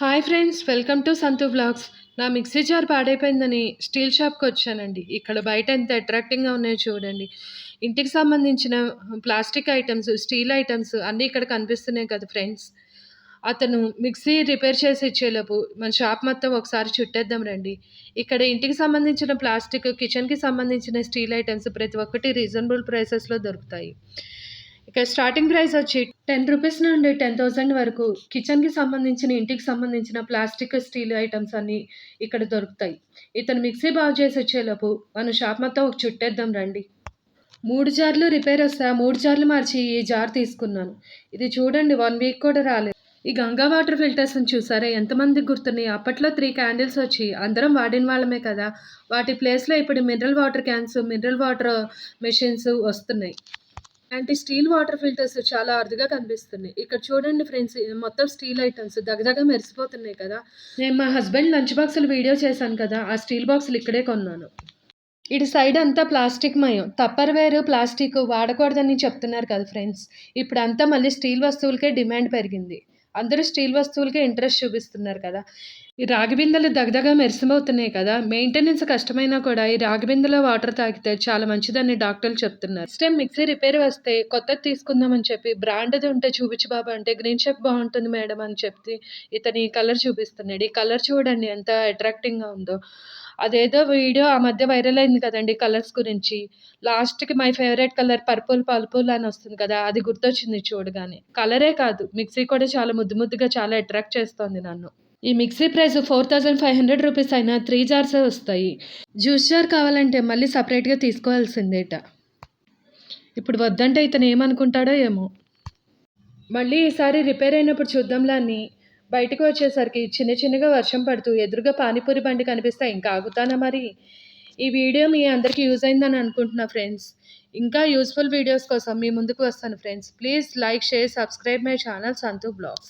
Hi friends welcome to Santhu blogs నా mixie jar పాడైపోయిందని steel షాప్కి వచ్చానండి. ఇక్కడ బయట ఎంత అట్రాక్టింగ్గా ఉన్నాయో చూడండి. ఇంటికి సంబంధించిన ప్లాస్టిక్ ఐటమ్స్ స్టీల్ ఐటమ్స్ అన్నీ ఇక్కడ కనిపిస్తున్నాయి కదా ఫ్రెండ్స్ అతను మిక్సీ రిపేర్ చేసి ఇచ్చేలోపు మన షాప్ మొత్తం ఒకసారి చుట్టేద్దాం రండి. ఇక్కడ ఇంటికి సంబంధించిన ప్లాస్టిక్ కిచెన్కి సంబంధించిన స్టీల్ ఐటమ్స్ ప్రతి ఒక్కటి రీజనబుల్ ప్రైసెస్లో దొరుకుతాయి. ఇక స్టార్టింగ్ ప్రైస్ వచ్చి టెన్ రూపీస్ నుండి టెన్ థౌసండ్ వరకు. కిచెన్కి సంబంధించిన ఇంటికి సంబంధించిన ప్లాస్టిక్ స్టీల్ ఐటమ్స్ అన్నీ ఇక్కడ దొరుకుతాయి. ఇతను మిక్సీ బాగు చేసి వచ్చేలోపు మన షాప్ మొత్తం ఒక చుట్టేద్దాం రండి. మూడు జార్లు రిపేర్ వస్తే మూడు జార్లు మార్చి ఈ జార్ తీసుకున్నాను. ఇది చూడండి వన్ వీక్ కూడా రాలేదు. ఈ గంగా వాటర్ ఫిల్టర్స్ని చూసారా? ఎంతమందికి గుర్తున్నాయి? అప్పట్లో త్రీ క్యాండిల్స్ వచ్చి అందరం వాడిన వాళ్ళమే కదా. వాటి ప్లేస్లో ఇప్పుడు mineral water cans mineral water machines వస్తున్నాయి. అంటే స్టీల్ వాటర్ ఫిల్టర్స్ చాలా అరుదుగా కనిపిస్తున్నాయి. ఇక్కడ చూడండి ఫ్రెండ్స్ మొత్తం స్టీల్ ఐటమ్స్ దగ్గరగా మెరిసిపోతున్నాయి కదా. నేను మా హస్బెండ్ లంచ్ బాక్సులు వీడియో చేశాను కదా ఆ స్టీల్ బాక్సులు ఇక్కడే కొన్నాను. ఇటు సైడ్ అంతా ప్లాస్టిక్ మయం. తప్పర్ వేరు ప్లాస్టిక్ వాడకూడదని చెప్తున్నారు కదా ఫ్రెండ్స్. ఇప్పుడు అంతా మళ్ళీ స్టీల్ వస్తువులకే డిమాండ్ పెరిగింది. అందరూ స్టీల్ వస్తువులకే ఇంట్రెస్ట్ చూపిస్తున్నారు కదా. ఈ రాగి బిందెలు దగదగా మెరిసిపోతున్నాయి కదా. మెయింటెనెన్స్ కష్టమైనా కూడా ఈ రాగి బిందెలో వాటర్ తాగితే చాలా మంచిదని డాక్టర్లు చెప్తున్నారు. నెక్స్ట్ టైం మిక్సీ రిపేర్ వస్తే కొత్తది తీసుకుందామని చెప్పి బ్రాండ్ది ఉంటే చూపించు బాబా అంటే గ్రీన్ షేప్ బాగుంటుంది మేడం అని చెప్పి ఇతని కలర్ చూపిస్తున్నాడు. ఈ కలర్ చూడండి ఎంత అట్రాక్టింగ్గా ఉందో. అదేదో వీడియో ఆ మధ్య వైరల్ అయింది కదండి కలర్స్ గురించి. లాస్ట్కి my favourite colour purple purple అని వస్తుంది కదా అది గుర్తొచ్చింది చూడగానే. కలరే కాదు మిక్సీ కూడా చాలా ముద్దు ముద్దుగా చాలా అట్రాక్ట్ చేస్తోంది నన్ను. ఈ mixie price four thousand five hundred rupees అయినా త్రీ జార్స్ వస్తాయి. జ్యూస్ జార్ కావాలంటే మళ్ళీ సపరేట్గా తీసుకోవాల్సిందేట. ఇప్పుడు వద్దంటే ఇతను ఏమనుకుంటాడో ఏమో. మళ్ళీ ఈసారి రిపేర్ అయినప్పుడు చూద్దాంలా అని బయటకు వచ్చేసరికి చిన్న చిన్నగా వర్షం పడుతూ ఎదురుగా పానీపూరి బండి కనిపిస్తే ఇంకా ఆగుతానా మరి? ఈ వీడియో మీ అందరికీ యూజ్ అయిందని అనుకుంటున్నా ఫ్రెండ్స్. ఇంకా యూస్ఫుల్ వీడియోస్ కోసం మీ ముందుకు వస్తాను friends. Please like share subscribe my channel Santhu blogs.